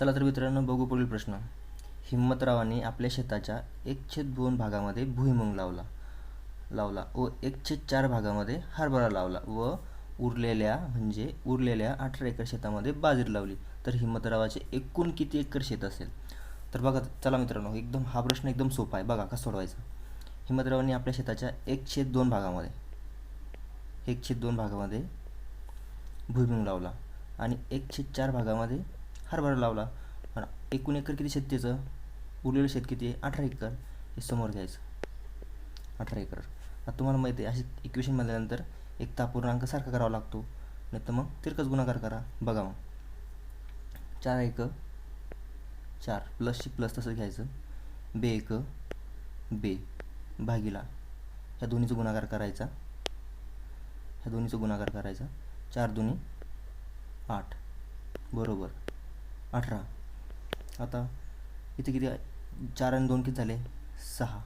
चला तर मित्रांनो बघू पुढील प्रश्न. हिम्मतरावांनी आपल्या शेताच्या एक छेद दोन भागामध्ये भुईमुंग लावला. लावला व एक छेद चार भागामध्ये हरभरा लावला व उरलेल्या म्हणजे उरलेल्या अठरा एकर शेतामध्ये बाजरी लावली. तर हिम्मतरावाचे एकूण किती एकर शेत असेल? तर बघा चला मित्रांनो एकदम हा प्रश्न एकदम सोपा आहे. बघा कसा सोडवायचा? हिम्मतरावांनी आपल्या शेताच्या एक छेद दोन भागामध्ये एक छेद दोन भागामध्ये भुईमुंग लावला आणि एक छेद चार भागामध्ये हरभरा लावला. पण एकूण एकर किती शेतीचं? उरलेलं शेत किती? आहे अठरा एकर. हे समोर घ्यायचं. अठरा एकर. आता तुम्हाला माहिती आहे अशी इक्वेशन म्हणल्यानंतर एक तापूर्णांक सारखा करावा लागतो. नाही तर मग तिरकस गुणाकार करा. बघा मग. चार एक चार. प्लसची प्लस तसं घ्यायचं. बे एक बे भागीला. ह्या दोन्हीचा गुणाकार करायचा. ह्या दोन्हीचा गुणाकार करायचा. चार दोन्ही आठ. बरोबर. अठरा. आता इथे किती? चार आणि दोन किती झाले? सहा.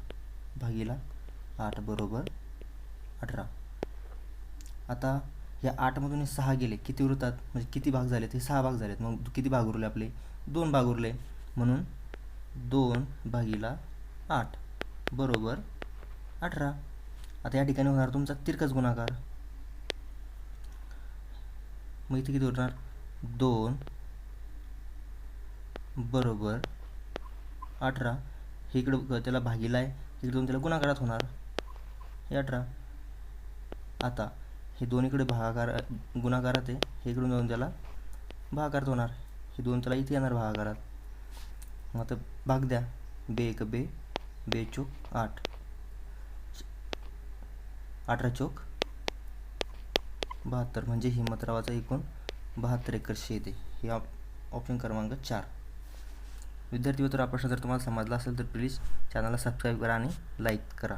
भागीला आठ बरोबर अठरा. आता या आठमधून हे सहा गेले. किती उरतात? म्हणजे किती भाग झालेत? हे सहा भाग झालेत. मग किती भाग उरले आपले? दोन भाग उरले. म्हणून दोन भागीला आठ बरोबर अठरा. आता या ठिकाणी होणार तुमचा तिरकस गुणाकार. मग इथे किती उरणार? दोन बरोबर. अठरा. हे इकडं त्याला भागीला आहे. इकडे दोन त्याला गुणाकारात होणार. हे अठरा. आता हे दोन इकडे भागाकार गुणाकारात आहे. हे इकडून जाऊन त्याला भागाकारात होणार. हे दोन त्याला इथे येणार भागाकारात. मग आता भाग द्या. बे एक बे. बे चोक आठ. अठरा चोक. बहात्तर. म्हणजे हिम्मतरावाचा एकूण बहात्तर एकर शेत आहे. हे ऑप ऑप्शन क्रमांक चार. विद्यार्थी मित्र हा प्रश्न जर तुम्हाला समजला असेल तर प्लीज चॅनलला सबस्क्राईब करा आणि लाईक करा.